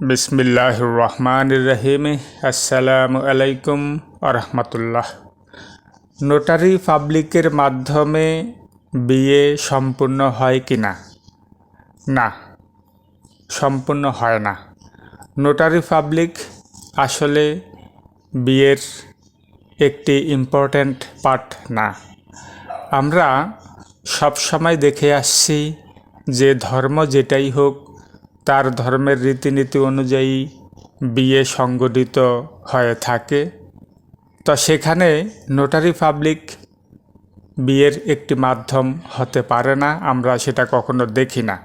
বিসমিল্লাহ রহমান রহিম আসসালামু আলাইকুম আরহামতুল্লাহ নোটারি পাবলিকের মাধ্যমে বিয়ে সম্পূর্ণ হয় কি না? না, সম্পূর্ণ হয় না। নোটারি পাবলিক আসলে বিয়ের একটি ইম্পর্ট্যান্ট পার্ট না। আমরা সবসময় দেখে আসছি যে ধর্ম যেটাই হোক তার ধর্মের রীতিনীতি অনুযায়ী বিয়ে সংগঠিত হয়ে থাকে। তো সেখানে নোটারি পাবলিক বিয়ের একটি মাধ্যম হতে পারে না, আমরা সেটা কখনো দেখি না।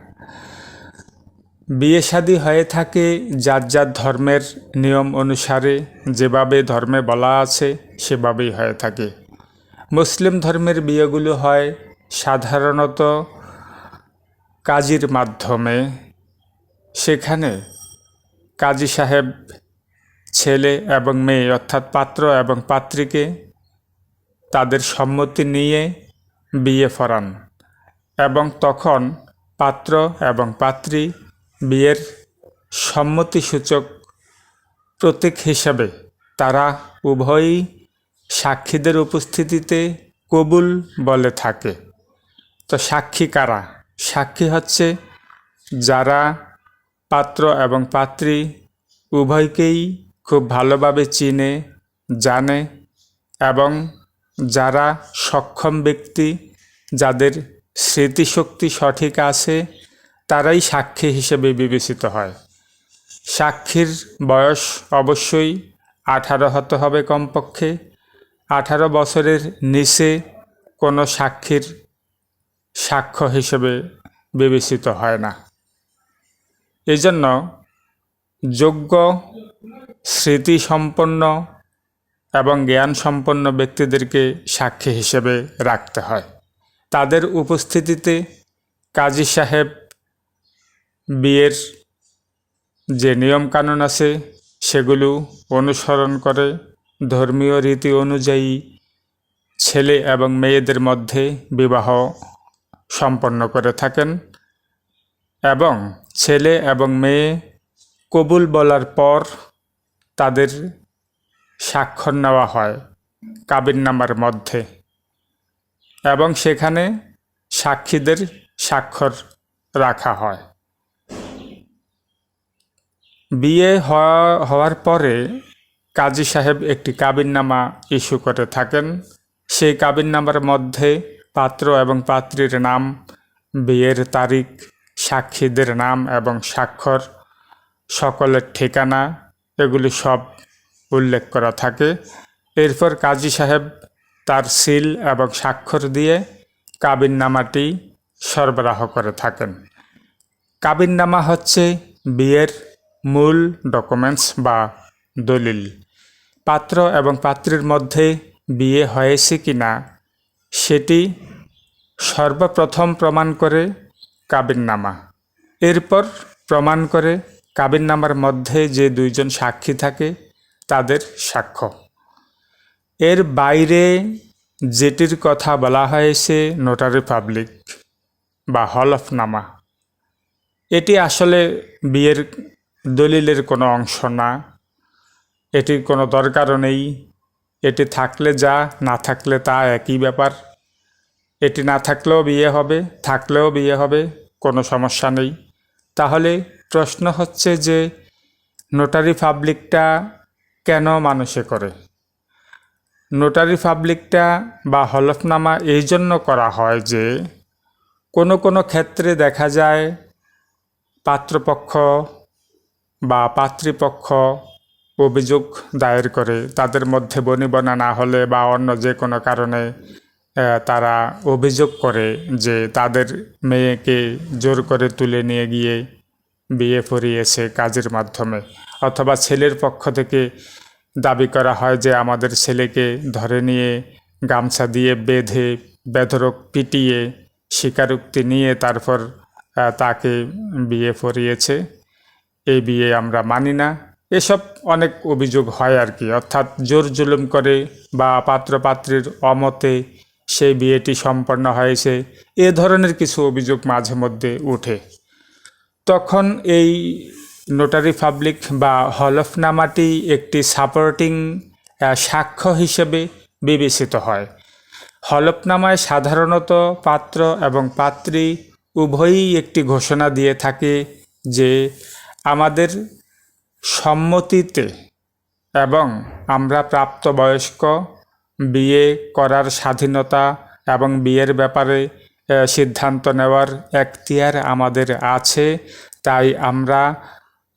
বিয়ে শাদী হয়ে থাকে যার যার ধর্মের নিয়ম অনুসারে, যেভাবে ধর্মে বলা আছে সেভাবেই হয়ে থাকে। মুসলিম ধর্মের বিয়েগুলো হয় সাধারণত কাজীর মাধ্যমে। সেখানে কাজী সাহেব, ছেলে এবং মেয়ে, অর্থাৎ পাত্র এবং পাত্রীকে তাদের সম্মতি নিয়ে বিয়ে ফরান এবং তখন পাত্র এবং পাত্রী বিয়ের সম্মতিসূচক প্রতীক হিসাবে তারা উভয়ই সাক্ষীদের উপস্থিতিতে কবুল বলে থাকে। তো সাক্ষী কারা? সাক্ষী হচ্ছে যারা পাত্র এবং পাত্রী উভয়কেই খুব ভালোভাবে চিনে, জানে এবং যারা সক্ষম ব্যক্তি, যাদের স্মৃতিশক্তি সঠিক আছে, তারাই সাক্ষী হিসেবে বিবেচিত হয়। সাক্ষীর বয়স অবশ্যই আঠারো হতে হবে কমপক্ষে। আঠারো বছরের নিচে কোনো সাক্ষীর সাক্ষ্য হিসেবে বিবেচিত হয় না। এই জন্য যোগ্য, স্মৃতিসম্পন্ন এবং জ্ঞান সম্পন্ন ব্যক্তিদেরকে সাক্ষী হিসেবে রাখতে হয়। তাদের উপস্থিতিতে কাজী সাহেব বিয়ের যে নিয়মকানুন আছে, সেগুলো অনুসরণ করে ধর্মীয় রীতি অনুযায়ী ছেলে এবং মেয়েদের মধ্যে বিবাহ সম্পন্ন করে থাকেন। এবং ছেলে এবং মেয়ে কবুল বলার পর তাদের স্বাক্ষর নেওয়া হয় কাবিননামার মধ্যে। এবং সেখানে সাক্ষীদের স্বাক্ষর রাখা হয়। বিয়ে হওয়া, হওয়ার পরে কাজী সাহেব একটি কাবিননামা ইস্যু করে থাকেন। সেই কাবিননামার মধ্যে পাত্র এবং পাত্রীর নাম, বিয়ের তারিখ সাক্ষীদের নাম এবং স্বাক্ষর, সকলের ঠিকানা, এগুলি সব উল্লেখ করা থাকে। এরপর কাজী সাহেব তার সিল এবং স্বাক্ষর দিয়ে কাবিননামাটি সরবরাহ করে থাকেন। কাবিননামা হচ্ছে বিয়ের মূল ডকুমেন্টস বা দলিল। পাত্র এবং পাত্রীর মধ্যে বিয়ে হয়েছে কি না সেটি সর্বপ্রথম প্রমাণ করে কাবিননামা। এরপর প্রমাণ করে কাবিননামার মধ্যে যে দুইজন সাক্ষী থাকে, তাদের সাক্ষ্য। এর বাইরে যেটির কথা বলা হয়েছে নোটারি পাবলিক বা হল হলফনামা এটি আসলে বিয়ের দলিলের কোনো অংশ না। এটির কোনো দরকারও নেই। এটি থাকলে যা, না থাকলে তা একই ব্যাপার। এটি না থাকলেও বিয়ে হবে, থাকলেও বিয়ে হবে, কোনো সমস্যা নেই। তাহলে প্রশ্ন হচ্ছে যে নোটারি পাবলিকটা কেন মানুষে করে? নোটারি পাবলিকটা বা হলফনামা এই জন্য করা হয় যে কোনো কোনো ক্ষেত্রে দেখা যায় পাত্রপক্ষ বা পাতৃপক্ষ অভিযোগ দায়ের করে, তাদের মধ্যে বনিবনা না হলে বা অন্য যে কোনো কারণে তারা অভিযোগ করে যে তাদের মেয়েকে জোর করে তুলে নিয়ে গিয়ে বিয়ে পড়িয়েছে কাজের মাধ্যমে। অথবা ছেলের পক্ষ থেকে দাবি করা হয় যে আমাদের ছেলেকে ধরে নিয়ে গামছা দিয়ে বেঁধে বেধরক পিটিয়ে স্বীকারোক্তি নিয়ে তারপর তাকে বিয়ে পড়িয়েছে। এই বিয়ে আমরা মানি না। এসব অনেক অভিযোগ হয় আর কি। অর্থাৎ জোর জুলুম করে বা পাত্রপাত্রীর অমতে সেই বিয়েটি সম্পন্ন হয়েছে। এ ধরনের কিছু অভিযোগ মাঝে মধ্যে উঠে। তখন এই নোটারি পাবলিক বা হলফনামাটি একটি সাপোর্টিং সাক্ষ্য হিসেবে বিবেচিত হয়। হলফনামায় সাধারণত পাত্র এবং পাত্রী উভয়ই একটি ঘোষণা দিয়ে থাকে যে আমাদের সম্মতিতে এবং আমরা প্রাপ্তবয়স্ক বিয়ে করার স্বাধীনতা এবং বিয়ের ব্যাপারে সিদ্ধান্ত নেওয়ার এখতিয়ার আমাদের আছে, তাই আমরা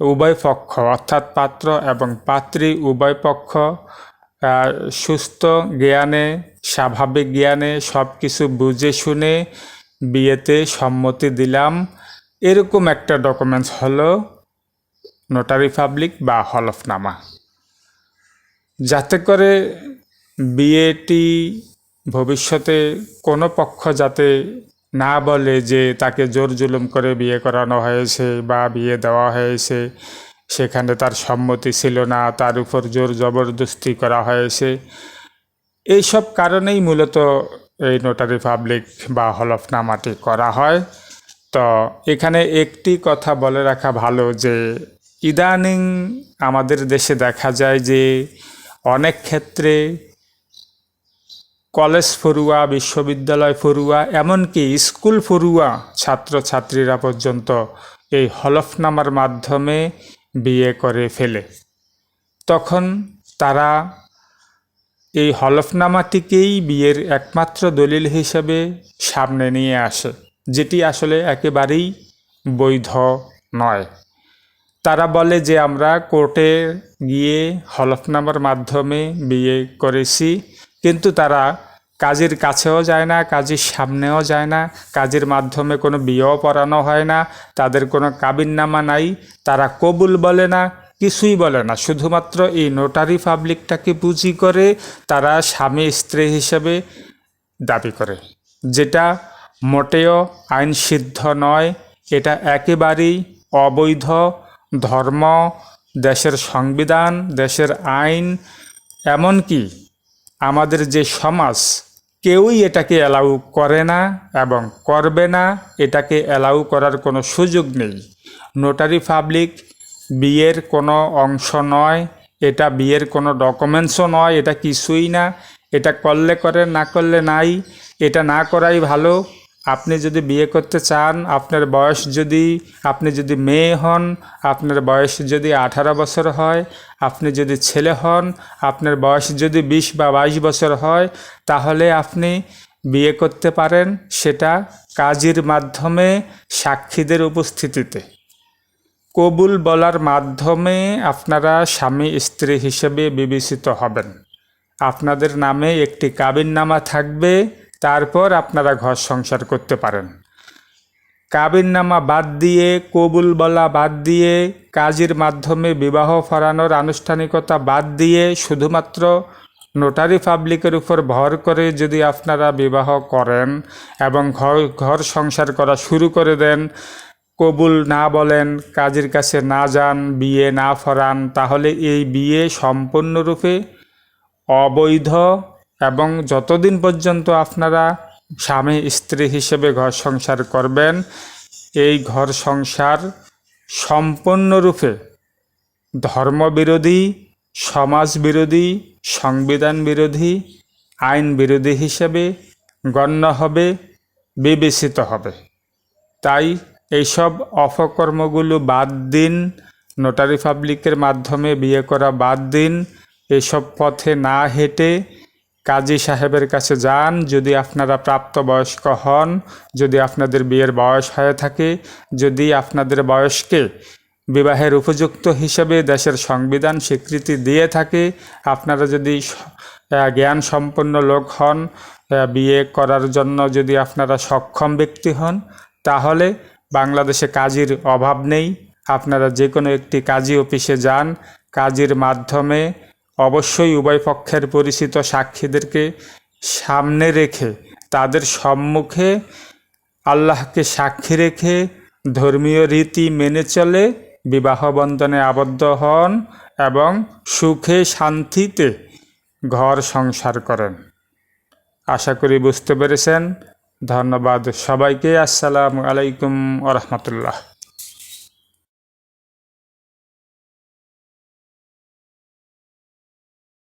উভয় পক্ষ, অর্থাৎ পাত্র এবং পাত্রী উভয় পক্ষ সুস্থ জ্ঞানে, স্বাভাবিক জ্ঞানে সব কিছু বুঝে শুনে বিয়েতে সম্মতি দিলাম। এরকম একটা ডকুমেন্টস হলো নোটারি পাবলিক বা হলফনামা। যাতে করে বিয়েটি ভবিষ্যতে কোনো পক্ষ যাতে না বলে যে তাকে জোর জুলুম করে বিয়ে করানো হয়েছে বা বিয়ে দেওয়া হয়েছে, সেখানে তার সম্মতি ছিল না, তার উপর জোর জবরদস্তি করা হয়েছে। এইসব কারণেই মূলত এই নোটারি পাবলিক বা হলফনামাটি করা হয়। তো এখানে একটি কথা বলে রাখা ভালো যে, ইদানিং আমাদের দেশে দেখা যায় যে অনেক ক্ষেত্রে কলেজ পড়ুয়া বিশ্ববিদ্যালয় পড়ুয়া এমনকি স্কুল পড়ুয়া ছাত্রছাত্রীরা পর্যন্ত এই হলফনামার মাধ্যমে বিয়ে করে ফেলে। তখন তারা এই হলফনামাটিকেই বিয়ের একমাত্র দলিল হিসেবে সামনে নিয়ে আসে, যেটি আসলে একেবারেই বৈধ নয়। তারা বলে যে, আমরা কোর্টে গিয়ে হলফনামার মাধ্যমে বিয়ে করেছি কিন্তু তারা কাজের কাছেও যায় না, কাজের সামনেও যায় না, কাজের মাধ্যমে কোনো বিয়েও পড়ানো হয় না, তাদের কোনো কাবিননামা নাই, তারা কবুল বলে না, কিছুই বলে না। শুধুমাত্র এই নোটারি পাবলিকটাকে পুঁজি করে তারা স্বামী স্ত্রী হিসেবে দাবি করে। যেটা মোটেও আইন সিদ্ধ নয়, এটা একেবারেই অবৈধ ধর্ম, দেশের সংবিধান, দেশের আইন, এমনকি আমাদের যে সমাজ, কেউই এটাকে অ্যালাউ করে না এবং করবে না, এটাকে অ্যালাউ করার কোনো সুযোগ নেই। নোটারি পাবলিক বিয়ের কোনো অংশ নয়, এটা বিয়ের কোনো ডকুমেন্টসও নয়, এটা কিছুই না। এটা করলে করে, না করলে নাই, এটা না করাই ভালো। আপনি যদি বিয়ে করতে চান, আপনার বয়স যদি, আপনি যদি মেয়ে হন, আপনার বয়স যদি আঠারো বছর হয়, আপনি যদি ছেলে হন, আপনার বয়স যদি বিশ বা বাইশ বছর হয়, তাহলে আপনি বিয়ে করতে পারেন সেটা কাজের মাধ্যমে সাক্ষীদের উপস্থিতিতে। কবুল বলার মাধ্যমে আপনারা স্বামী স্ত্রী হিসেবে বিবেচিত হবেন। আপনাদের নামে একটি কাবিননামা থাকবে। তারপর আপনারা ঘর সংসার করতে পারেন। কাবিননামা বাদ দিয়ে, কবুল বলা বাদ দিয়ে, কাজের মাধ্যমে বিবাহ ফরানোর আনুষ্ঠানিকতা বাদ দিয়ে শুধুমাত্র নোটারি পাবলিকের উপর ভর করে যদি আপনারা বিবাহ করেন এবং ঘর ঘর সংসার করা শুরু করে দেন, কবুল না বলেন, কাজের কাছে না যান, বিয়ে না ফরান, তাহলে এই বিয়ে সম্পূর্ণরূপে অবৈধ এবং যতদিন পর্যন্ত আপনারা স্বামী, স্ত্রী হিসেবে ঘর সংসার করবেন, এই ঘর সংসার সম্পূর্ণরূপে ধর্মবিরোধী সমাজ বিরোধী সংবিধান বিরোধী আইন বিরোধী হিসেবে গণ্য হবে, বিবেচিত হবে। তাই এইসব অপকর্মগুলো বাদ দিন, নোটারি পাবলিকের মাধ্যমে বিয়ে করা বাদ দিন, এসব পথে না হেঁটে কাজী সাহেবের কাছে যান, যদি আপনারা প্রাপ্তবয়স্ক হন, যদি আপনাদের বিয়ের বয়স হয়ে থাকে, যদি আপনাদের বয়সকে বিবাহের উপযুক্ত হিসেবে দেশের সংবিধান স্বীকৃতি দিয়ে থাকে, আপনারা যদি জ্ঞান সম্পন্ন লোক হন বিয়ে করার জন্য যদি আপনারা সক্ষম ব্যক্তি হন, তাহলে বাংলাদেশে কাজের অভাব নেই। আপনারা যে কোনো একটি কাজী অফিসে যান, কাজের মাধ্যমে অবশ্যই উভয় পক্ষের পরিচিত সাক্ষীদেরকে সামনে রেখে, তাদের সম্মুখে আল্লাহকে সাক্ষী রেখে ধর্মীয় রীতি মেনে চলে বিবাহ বন্ধনে আবদ্ধ হন এবং সুখে শান্তিতে ঘর সংসার করেন। আশা করি বুঝতে পেরেছেন। ধন্যবাদ সবাইকে। আসসালামু আলাইকুম ওরহমতুল্লাহ